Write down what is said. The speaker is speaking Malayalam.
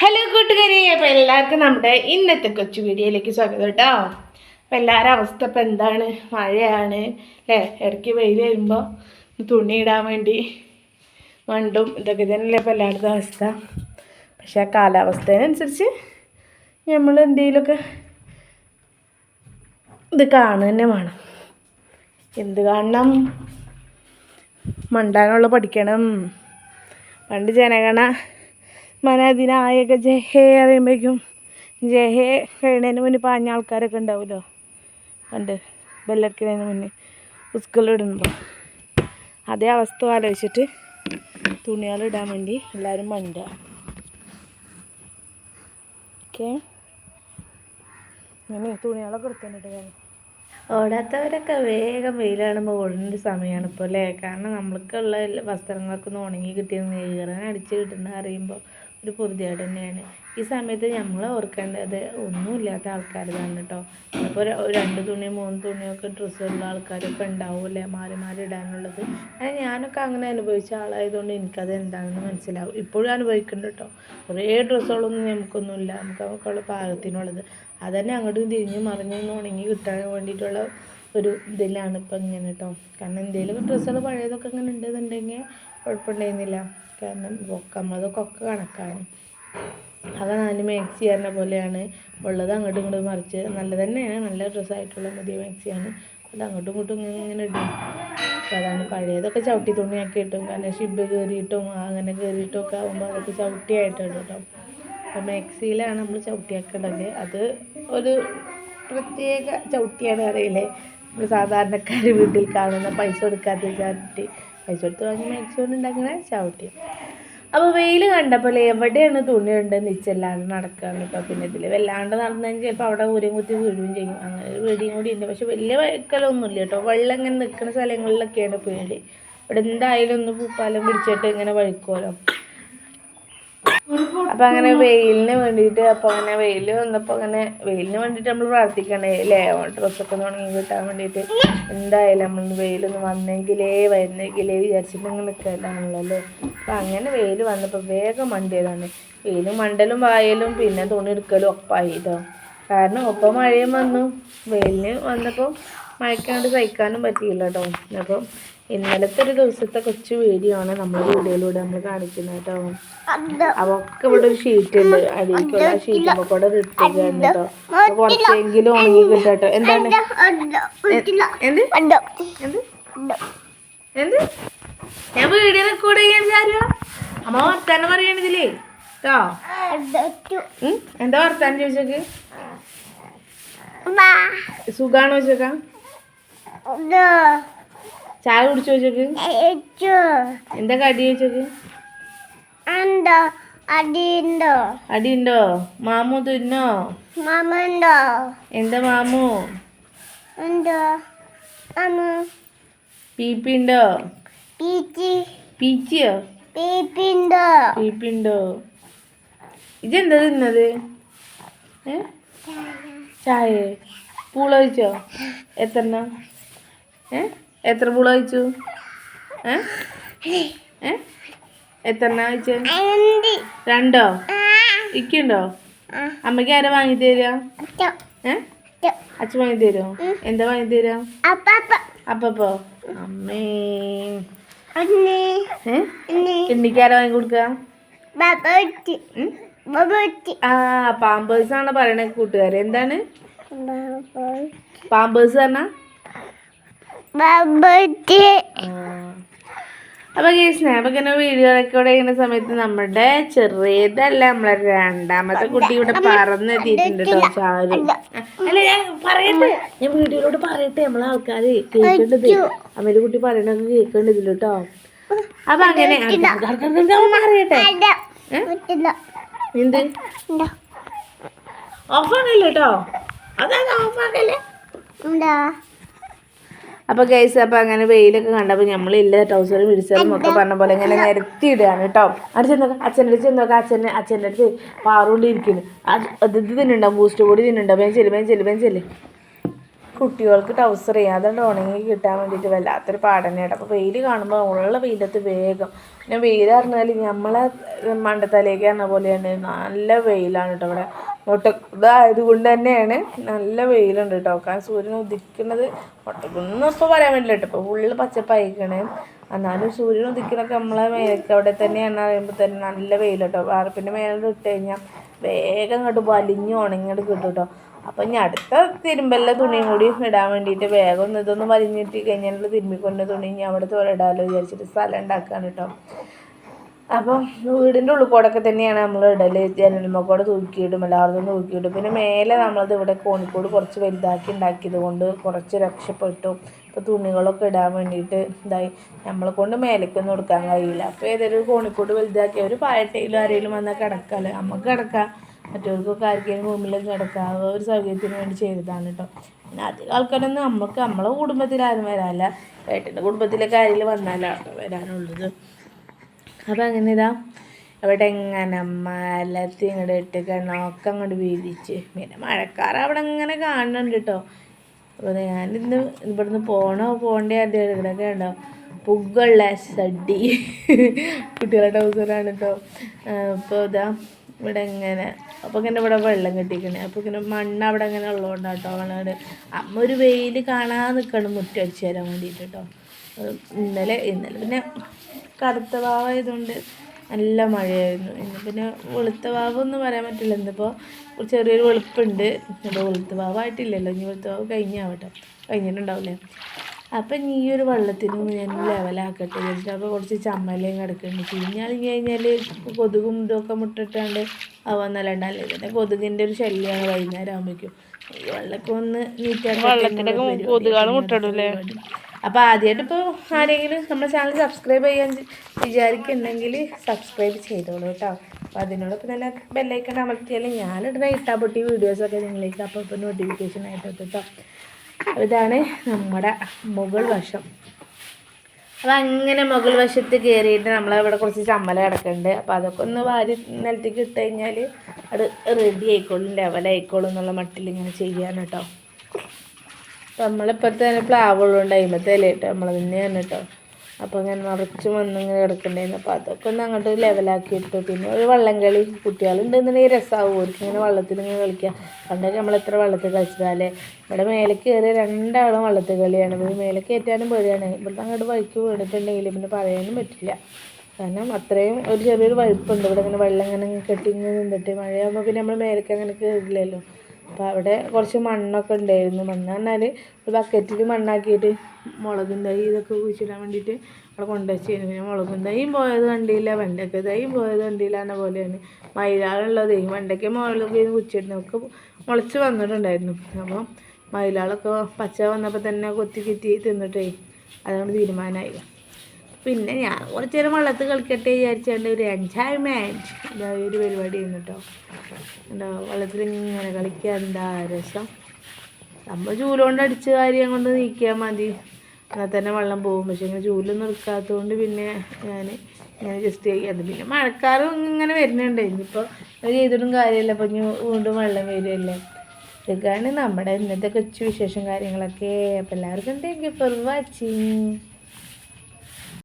ഹലോ കൂട്ടുകാരി. അപ്പോൾ എല്ലാവർക്കും നമ്മുടെ ഇന്നത്തെ കൊച്ചു വീഡിയോയിലേക്ക് സ്വാഗതം കേട്ടോ. അപ്പോൾ എല്ലാവരുടെ അവസ്ഥ ഇപ്പം എന്താണ്? മഴയാണ് അല്ലേ? ഇടയ്ക്ക് വെയിൽ വരുമ്പോൾ തുണി ഇടാൻ വേണ്ടി മണ്ടും ഇതൊക്കെ തന്നെയല്ലേ ഇപ്പോൾ എല്ലായിടത്തും അവസ്ഥ. പക്ഷേ ആ കാലാവസ്ഥേനനുസരിച്ച് നമ്മൾ എന്തെങ്കിലുമൊക്കെ ഇത് കാണുക വേണം. എന്ത് കാണണം? മണ്ടാനുള്ള പഠിക്കണം. പണ്ട് ജനഗണ മനദിനായക ജഹേ അറിയുമ്പോഴേക്കും ജഹേ കഴിയുന്നതിന് മുന്നേ പാഞ്ഞ ആൾക്കാരൊക്കെ ഉണ്ടാവുമല്ലോ. പണ്ട് ബെല്ലടിക്കുന്നതിന് മുന്നേ ഉസ്കലിടുമ്പോൾ അതേ അവസ്ഥ ആലോചിച്ചിട്ട് തുണികളിടാൻ വേണ്ടി എല്ലാവരും മണ്ടുക ഓക്കെ. ഇങ്ങനെ തുണികളൊക്കെ എടുത്തിട്ട് ഞാൻ ഓടാത്തവരൊക്കെ വേഗം വെയിൽ കാണുമ്പോൾ ഒരു സമയമാണ് ഇപ്പോൾ അല്ലേ? കാരണം നമ്മൾക്കുള്ള വസ്ത്രങ്ങളൊക്കെ ഒന്ന് ഉണങ്ങി കിട്ടിയ ഈറൻ അടിച്ച് കിട്ടുന്ന അറിയുമ്പോൾ ഒരു പൊറുതിയായിട്ട് തന്നെയാണ്. ഈ സമയത്ത് നമ്മൾ ഓർക്കേണ്ടത് ഒന്നുമില്ലാത്ത ആൾക്കാരതാണ് കേട്ടോ. ഇപ്പോൾ രണ്ട് തുണി മൂന്ന് തുണിയൊക്കെ ഡ്രസ്സുള്ള ആൾക്കാരൊക്കെ ഉണ്ടാവില്ലേ മാറി മാറി ഇടാനുള്ളത്. അങ്ങനെ ഞാനൊക്കെ അങ്ങനെ അനുഭവിച്ച ആളായതുകൊണ്ട് എനിക്കത് എന്താണെന്ന് മനസ്സിലാവും. ഇപ്പോഴും അനുഭവിക്കുന്നുണ്ട് കേട്ടോ. കുറേ ഡ്രസ്സുകളൊന്നും നമുക്കൊന്നുമില്ല നമുക്ക് നമുക്കുള്ള പാകത്തിനുള്ളത്. അതന്നെ അങ്ങോട്ടും തിരിഞ്ഞ് മറിഞ്ഞു ഉണങ്ങി കിട്ടാൻ വേണ്ടിയിട്ടുള്ള ഒരു ഇതിലാണ് ഇപ്പം ഇങ്ങനെ കേട്ടോ. കാരണം എന്തെങ്കിലും ഡ്രസ്സുകൾ പഴയതൊക്കെ ഇങ്ങനെ ഉണ്ടെന്നുണ്ടെങ്കിൽ കുഴപ്പമുണ്ടായിരുന്നില്ല. കാരണം ഒക്കെ നമ്മളതൊക്കെ കണക്കാണ്. അത് നാല് മാക്സി പറഞ്ഞ പോലെയാണ്. ഉള്ളത് അങ്ങോട്ടും ഇങ്ങോട്ടും മറിച്ച് നല്ല തന്നെയാണ്. നല്ല ഡ്രസ്സായിട്ടുള്ള പുതിയ മാക്സിയാണ് അത് അങ്ങോട്ടും ഇങ്ങോട്ടും ഇങ്ങനെ ഇടും. അപ്പോൾ അതാണ് പഴയതൊക്കെ ചവിട്ടി തുണിയാക്കി ഇട്ടും. കാരണം ഷിബ് കയറിയിട്ടും അങ്ങനെ കയറിയിട്ടും ഒക്കെ ആകുമ്പോൾ അതൊക്കെ ചവിട്ടിയായിട്ട് ഇടും കേട്ടോ അപ്പോൾ മാക്സിയിലാണ് നമ്മൾ ചവിട്ടിയാക്കേണ്ടത്. അത് ഒരു പ്രത്യേക ചവിട്ടിയാണ് അറിയില്ലേ? നമ്മൾ സാധാരണക്കാർ വീട്ടിൽ കാണുന്ന പൈസ കൊടുക്കാത്ത ചവിട്ടി. പൈസ വാങ്ങി മേടിച്ചുകൊണ്ട് ഉണ്ടാക്കണ ഉണ്ടാക്കുന്ന ചവിട്ടി. അപ്പോൾ വെയിൽ കണ്ടപ്പോൾ എവിടെയാണ് തുണി ഉണ്ടെന്ന് നിച്ചല്ലാണ്ട് നടക്കുകയാണ് കേട്ടോ. പിന്നെ ഇതിൽ വല്ലാണ്ട് നടന്നതിന് ചിലപ്പോൾ അവിടെ ഊരും കുത്തി വീഴുകയും ചെയ്യും. അങ്ങനെ ഒരു പേടിയും കൂടി ഉണ്ട്. പക്ഷെ വലിയ വഴക്കലൊന്നുമില്ല കേട്ടോ. വെള്ളം ഇങ്ങനെ നിൽക്കുന്ന സ്ഥലങ്ങളിലൊക്കെയാണ് പേടി. ഇവിടെ എന്തായാലും ഒന്ന് പൂപ്പാലം പിടിച്ചിട്ട് ഇങ്ങനെ വഴുക്കുമല്ലോ അപ്പം അങ്ങനെ വെയിലിന് വേണ്ടിയിട്ട് അപ്പോൾ അങ്ങനെ വെയിൽ വന്നപ്പോൾ അങ്ങനെ വെയിലിന് വേണ്ടിയിട്ട് നമ്മൾ പ്രാർത്ഥിക്കണേ അല്ലേ? ഡ്രസ്സൊക്കെ ഒക്കെ ഉണങ്ങി കിട്ടാൻ വേണ്ടിട്ട് എന്തായാലും നമ്മൾ വെയിലൊന്ന് വന്നെങ്കിലേ വരുന്നെങ്കിലേ വിചാരിച്ചിട്ട് ഇങ്ങനെ നിൽക്കലാണല്ലോ അപ്പം അങ്ങനെ വെയിൽ വന്നപ്പോൾ വേഗം മണ്ടിയതാണ് വെയിലും മണ്ടലും വായലും പിന്നെ തുണി എടുക്കലും ഒപ്പായി കേട്ടോ കാരണം ഒപ്പം മഴയും വന്നു. വെയിലിന് വന്നപ്പോൾ മഴയ്ക്കാണ്ട് സഹിക്കാനും പറ്റിയില്ല കേട്ടോ അപ്പം ഇന്നലത്തെ ഒരു ദിവസത്തെ കൊച്ചു വീഡിയോ ആണ് നമ്മുടെ വീഡിയോയിലൂടെ നമ്മൾ കാണിക്കുന്നത് കേട്ടോ. അവക്കെ ഇവിടെ ഒരു ഷീറ്റ് ഉണ്ട്. അടിയിലേക്കുള്ള ആ ഷീറ്റ് കൂടെ ഇട്ടിട്ടുണ്ട് കേട്ടോ. കുറച്ചെങ്കിലും ഉണങ്ങി കിട്ടാട്ടോ കേട്ടോ. എന്താണ്? എന്ത്? എന്ത്? എന്ത്? ഞാൻ വീഡിയോ റെക്കോർഡ് ചെയ്യാൻ വിചാരിച്ചോ അമ്മ വർത്താനം പറയണതില്ലേ കേട്ടോ? എന്താ വർത്താനം ചോദിച്ചോക്ക്? സുഖാണോ ചോദിച്ചോക്കാം? ചായ കുടിച്ചു ചോദിച്ചോക്ക് എന്താ കടി ചോദിച്ചോക്ക് അടിയുണ്ടോ? അടിയുണ്ടോ? മാമു തിന്നോ മാമുണ്ടോ എന്താ മാമു? ഉണ്ടോ? മാമു. പീപ്പി ഉണ്ടോ? പീച്ചി. പീച്ചിയോ? പീപ്പിണ്ടോ പീപ്പി ഉണ്ടോ? ഇതെന്താ തിന്നത്? ചായ. പൂള വെച്ചോ എത്ര ഏ? എത്ര പൂള കഴിച്ചു? ഏ? ഏ? എത്ര കഴിച്ചു? രണ്ടോ? ഇക്കുണ്ടോ? അമ്മയ്ക്ക് ആരാ വാങ്ങി തരാ ഏ? അച്ഛൻ വാങ്ങി തരുമോ എന്താ വാങ്ങി തരാ അപ്പപ്പ. അമ്മേ. അന്നി ഏ? അന്നി എണ്ണിക്ക് ആരാ വാങ്ങി കൊടുക്ക? ആ പാമ്പേഴ്സ് ആണ് പറയണ കൂട്ടുകാരെ. എന്താണ്? പാമ്പേഴ്സ് പറഞ്ഞാ? അപ്പൊ ഈ ഞാൻ ഇങ്ങനെ വീഡിയോ റെക്കോർഡ് ചെയ്യുന്ന സമയത്ത് നമ്മുടെ ചെറിയതല്ല നമ്മളെ രണ്ടാമത്തെ കുട്ടി ഇവിടെ പറന്നെത്തിയിട്ടുണ്ട് കേട്ടോ ചാരു. അല്ല ഞാൻ പറയട്ടെ. ഞാൻ വീഡിയോയിലോട് പറയട്ടെ നമ്മളെ ആൾക്കാർ കേൾക്കേണ്ടത്. അമ്മയുടെ കുട്ടി പറയണൊക്കെ കേൾക്കേണ്ടത് ഇതിൽ കേട്ടോ അപ്പൊ അങ്ങനെ പറയട്ടെ. എന്ത്? ഓഫാണല്ലോ കേട്ടോ അതാണ് ഓഫാക്കല്ലേ എന്താ? അപ്പൊ ഗൈസ് അപ്പൊ അങ്ങനെ വെയിലൊക്കെ കണ്ടപ്പോൾ നമ്മളില്ല ട്രൗസറും വിരിച്ചതും ഒക്കെ പറഞ്ഞ പോലെ ഇങ്ങനെ നിരത്തി ഇടുകയാണ് കേട്ടോ അവിടെ നോക്കാം അച്ഛന്റെ അടുത്ത് നോക്കാം അച്ഛനെ അച്ഛന്റെ അടുത്ത് പാറുകൊണ്ട് ഇരിക്കുന്നു അത് ഇത് തിന്നുണ്ടാവും ബൂസ്റ്റ് കൂടി തിന്നുണ്ടാവും വേഗം ചെല്ലു വേഗം ചെല്ലു വേഗം ചെല്ലു. കുട്ടികൾക്ക് ടൗസർ ചെയ്യാം. അതുകൊണ്ട് ഉണങ്ങി കിട്ടാൻ വേണ്ടിയിട്ട് വല്ലാത്തൊരു പാടനയാണ് അപ്പോൾ വെയിൽ കാണുമ്പോൾ ഉള്ള വെയിലത്ത് വേഗം. പിന്നെ വെയിൽ പറഞ്ഞാൽ നമ്മളെ മണ്ടത്തലേക്ക് പോലെ പോലെയാണ്. നല്ല വെയിലാണ് കേട്ടോ ഇവിടെ. മുട്ട കൊണ്ട് തന്നെയാണ് നല്ല വെയിലുണ്ട് കേട്ടോ കാരണം സൂര്യൻ ഉദിക്കുന്നത് മുട്ടക്കൊന്നും ഇപ്പോൾ പറയാൻ വേണ്ടില്ല കേട്ടോ ഇപ്പോൾ ഫുള്ള് പച്ചപ്പായിക്കണേ. എന്നാലും സൂര്യൻ ഉദിക്കണൊക്കെ നമ്മളെ മേലേക്ക് അവിടെ തന്നെയാണ് അറിയുമ്പോൾ തന്നെ നല്ല വെയിൽ കേട്ടോ വാർപ്പിന്റെ മേലോട്ട് ഇട്ട് കഴിഞ്ഞാൽ വേഗം അങ്ങോട്ട് വലിഞ്ഞ് ഉണങ്ങിയിട്ട് കിട്ടും കേട്ടോ അപ്പം ഇനി അടുത്ത തിരുമ്പല്ല തുണിയും കൂടി ഇടാൻ വേണ്ടിയിട്ട് വേഗം ഒന്ന് ഇതൊന്ന് വലിഞ്ഞിട്ട് കഴിഞ്ഞാൽ തിരുമ്മിക്കൊണ്ട് തുണി ഇനി അവിടെ തോരടാലോ വിചാരിച്ചിട്ട് സ്ഥലം ഉണ്ടാക്കുകയാണ് കേട്ടോ. അപ്പം വീടിന്റെ ഉള്ളിൽ തന്നെയാണ് നമ്മൾ ഇടൽ ജനലുമ്മക്കൂടെ തൂക്കിയിടും എല്ലാവർക്കും തൂക്കിയിടും. പിന്നെ മേലെ നമ്മളത് ഇവിടെ കോണിക്കോട് കുറച്ച് വലുതാക്കി ഉണ്ടാക്കിയത് കൊണ്ട് കുറച്ച് രക്ഷപ്പെട്ടു. ഇപ്പോൾ തുണികളൊക്കെ ഇടാൻ വേണ്ടിയിട്ട് ഇതായി. നമ്മളെ കൊണ്ട് മേലേക്കൊന്നും കൊടുക്കാൻ കഴിയില്ല. അപ്പോൾ ഏതൊരു കോണിക്കോട് വലുതാക്കി ഒരു പായട്ടയിലും ആരെങ്കിലും വന്നാൽ കിടക്കാമല്ലോ നമുക്ക് കിടക്കാം. മറ്റവർക്കൊക്കെ ആർക്കെങ്കിലും റൂമിലൊക്കെ കിടക്കാം ഒരു സൗകര്യത്തിന് വേണ്ടി ചെയ്തതാണ് കേട്ടോ. പിന്നെ അധികം ആൾക്കാരൊന്നും നമുക്ക് നമ്മളെ കുടുംബത്തിൽ ആരും വരാനില്ല. ഏട്ടന്റെ കുടുംബത്തിലൊക്കെ ആരെങ്കിലും വന്നാലാണ് വരാനുള്ളത്. അപ്പം അങ്ങനെ ഇതാ അവിടെ എങ്ങനെ മലത്തി ഇങ്ങോട്ട് ഇട്ട് കണ്ണൊക്കെ അങ്ങോട്ട് വീതിച്ച്. പിന്നെ മഴക്കാർ അവിടെ ഇങ്ങനെ കാണുന്നുണ്ട് കേട്ടോ. അപ്പോൾ ഞാനിന്ന് ഇവിടുന്ന് പോകണോ പോണ്ടേ അതിന്റെ ഇവിടെയൊക്കെ ഉണ്ടോ? പുകളുള്ള സഡി കുട്ടികളുടെ ടൗസറാണ് കേട്ടോ. അപ്പോൾ ഇതാ ഇവിടെ ഇങ്ങനെ അപ്പോൾ ഇങ്ങനെ ഇവിടെ വെള്ളം കെട്ടിക്കണേ. അപ്പോൾ ഇങ്ങനെ മണ്ണ് അവിടെ ഇങ്ങനെ ഉള്ളതുകൊണ്ടാട്ടോ കേട്ടോ അമ്മ ഒരു വെയിൽ കാണാൻ നിൽക്കണം മുറ്റടിച്ച് തരാൻ വേണ്ടിയിട്ട് കേട്ടോ ഇന്നലെ ഇന്നലെ പിന്നെ കറുത്ത വാവായതുകൊണ്ട് നല്ല മഴയായിരുന്നു. ഇന്ന് പിന്നെ വെളുത്ത വാവൊന്നും പറയാൻ പറ്റില്ല. ഇന്നിപ്പോൾ ചെറിയൊരു വെളുപ്പുണ്ട്. ഇപ്പോൾ വെളുത്ത വാവായിട്ടില്ലല്ലോ. ഇനി വെളുത്ത വാവ് കഴിഞ്ഞാവട്ടെ. കഴിഞ്ഞിട്ടുണ്ടാവില്ലേ അപ്പം ഈ ഒരു വെള്ളത്തിന് ഞാൻ ലെവലാക്കട്ടെ വിചാരിച്ചിട്ട് അപ്പോൾ കുറച്ച് ചമ്മലയും കിടക്കുന്നുണ്ട് ചീഞ്ഞാളിഞ്ഞ് കഴിഞ്ഞാൽ കൊതുകും ഇതൊക്കെ മുട്ടിട്ടാണ്ട് ആവാന്നല്ല ഉണ്ടാവില്ല പിന്നെ കൊതുകിന്റെ ഒരു ശല്യമാണ് വൈകുന്നേരം ആകുമ്പോഴേക്കും ഈ വെള്ളമൊക്കെ ഒന്ന് നീറ്റാക്കി അപ്പോൾ ആദ്യമായിട്ട് ഇപ്പോൾ ആരെങ്കിലും നമ്മുടെ ചാനൽ സബ്സ്ക്രൈബ് ചെയ്യാൻ വിചാരിക്കുന്നുണ്ടെങ്കിൽ സബ്സ്ക്രൈബ് ചെയ്തോളൂ കേട്ടോ. അപ്പോൾ അതിനോടൊപ്പം തന്നെ ബെല്ലൈക്കൺ അമർത്തിയാലും ഞാനിടുന്ന ഇട്ടാപ്പൊട്ടി വീഡിയോസൊക്കെ നിങ്ങളേക്ക് അപ്പോൾ ഇപ്പോൾ നോട്ടിഫിക്കേഷൻ ആയിട്ട് എത്തും കേട്ടോ. ഇതാണ് നമ്മുടെ മുകൾ വശം. അപ്പം അങ്ങനെ മുകൾ വശത്ത് കയറിയിട്ട് നമ്മളവിടെ കുറച്ച് ചമ്മല കിടക്കുന്നുണ്ട് അപ്പോൾ അതൊക്കെ ഒന്ന് വാരി നിലത്തേക്ക് ഇട്ട് കഴിഞ്ഞാൽ അത് റെഡി ആയിക്കോളും ലെവലായിക്കോളും എന്നുള്ള മട്ടിൽ ഇങ്ങനെ ചെയ്യാൻ കേട്ടോ. നമ്മളിപ്പോഴത്തെ തന്നെ പ്ലാവുള്ളതുകൊണ്ട് അതിമത്തെ ഇല കേട്ടോ നമ്മൾ തന്നെയാണ് കേട്ടോ. അപ്പോൾ ഇങ്ങനെ നിറച്ച് വന്ന് ഇങ്ങനെ കിടക്കണ്ടായിരുന്നു. അപ്പോൾ അതൊക്കെ ഒന്ന് അങ്ങോട്ട് ലെവലാക്കി ഇട്ടു പിന്നെ ഒരു വള്ളം കളി കുട്ടികളുണ്ടെന്നുണ്ടെങ്കിൽ രസമാവും അവർക്ക് ഇങ്ങനെ വള്ളത്തിൽ ഇങ്ങനെ കളിക്കാം. പണ്ടൊക്കെ നമ്മൾ എത്ര വള്ളത്തിൽ കളിച്ചതാലേ ഇവിടെ മേലെ കയറിയ രണ്ടാളും വള്ളത്തിൽ കളിയാണ്. പിന്നെ മേലെ കയറ്റാനും പേടിയാണ്. ഇവിടുത്തെ അങ്ങോട്ട് വഴിക്ക് വീണിട്ടുണ്ടെങ്കിൽ പിന്നെ പറയാനും പറ്റില്ല. കാരണം അത്രയും ഒരു ചെറിയൊരു വഴുപ്പുണ്ട്. ഇവിടെ ഇങ്ങനെ വെള്ളം ഇങ്ങനെ കെട്ടി ഇങ്ങനെ നിന്നിട്ട് മഴയാകുമ്പോൾ പിന്നെ നമ്മൾ മേലേക്ക് അങ്ങനെ കയറില്ലല്ലോ അപ്പോൾ അവിടെ കുറച്ച് മണ്ണൊക്കെ ഉണ്ടായിരുന്നു. മണ്ണ് പറഞ്ഞാൽ ഒരു ബക്കറ്റിൽ മണ്ണാക്കിയിട്ട് മുളകും തൈ ഇതൊക്കെ കുഴിച്ചിടാൻ വേണ്ടിയിട്ട് അവിടെ കൊണ്ടുവച്ചിരുന്നു പിന്നെ മുളകും തൈയും പോയത് കണ്ടില്ല. വെണ്ടയ്ക്ക തൈയും പോയത് കണ്ടില്ല എന്ന പോലെയാണ്. മയിലാളുള്ളത്. വെണ്ടയ്ക്ക മുളകൊക്കെ കുഴിച്ചിടുന്നതൊക്കെ മുളച്ച് വന്നിട്ടുണ്ടായിരുന്നു. അപ്പോൾ മയിലാളൊക്കെ പച്ച വന്നപ്പോൾ തന്നെ കൊത്തി കിറ്റി തിന്നിട്ടേ. അതുകൊണ്ട് തീരുമാനമായി. പിന്നെ ഞാൻ കുറച്ച് നേരം വള്ളത്ത് കളിക്കട്ടെ വിചാരിച്ചുകൊണ്ട് ഒരു എൻജോയ്മെന്റ് എന്താ ഒരു പരിപാടി ചെയ്യുന്നു കേട്ടോ. എന്താ വെള്ളത്തിൽ ഇങ്ങനെ കളിക്കാൻ എന്താ രസം? നമ്മൾ ചൂലുകൊണ്ട് അടിച്ച കാര്യം കൊണ്ട് നീക്കിയാൽ മതി. എന്നാൽ തന്നെ വെള്ളം പോകും. പക്ഷെ ഇങ്ങനെ ചൂലൊന്നും എടുക്കാത്തതുകൊണ്ട് പിന്നെ ഞാൻ ഇങ്ങനെ ജസ്റ്റ് ചെയ്യാറുണ്ട് പിന്നെ മഴക്കാലം ഇങ്ങനെ വരുന്നുണ്ട്. ഇനിയിപ്പോൾ അത് ചെയ്തിട്ടും കാര്യമില്ല. അപ്പോൾ ഇനി വീണ്ടും വെള്ളം വരുമല്ലേ ഇതൊക്കെയാണ് നമ്മുടെ ഇന്നത്തെ കൊച്ചു വിശേഷം കാര്യങ്ങളൊക്കെ. അപ്പോൾ എല്ലാവർക്കും താങ്ക് യു ഫോർ വാച്ചിങ്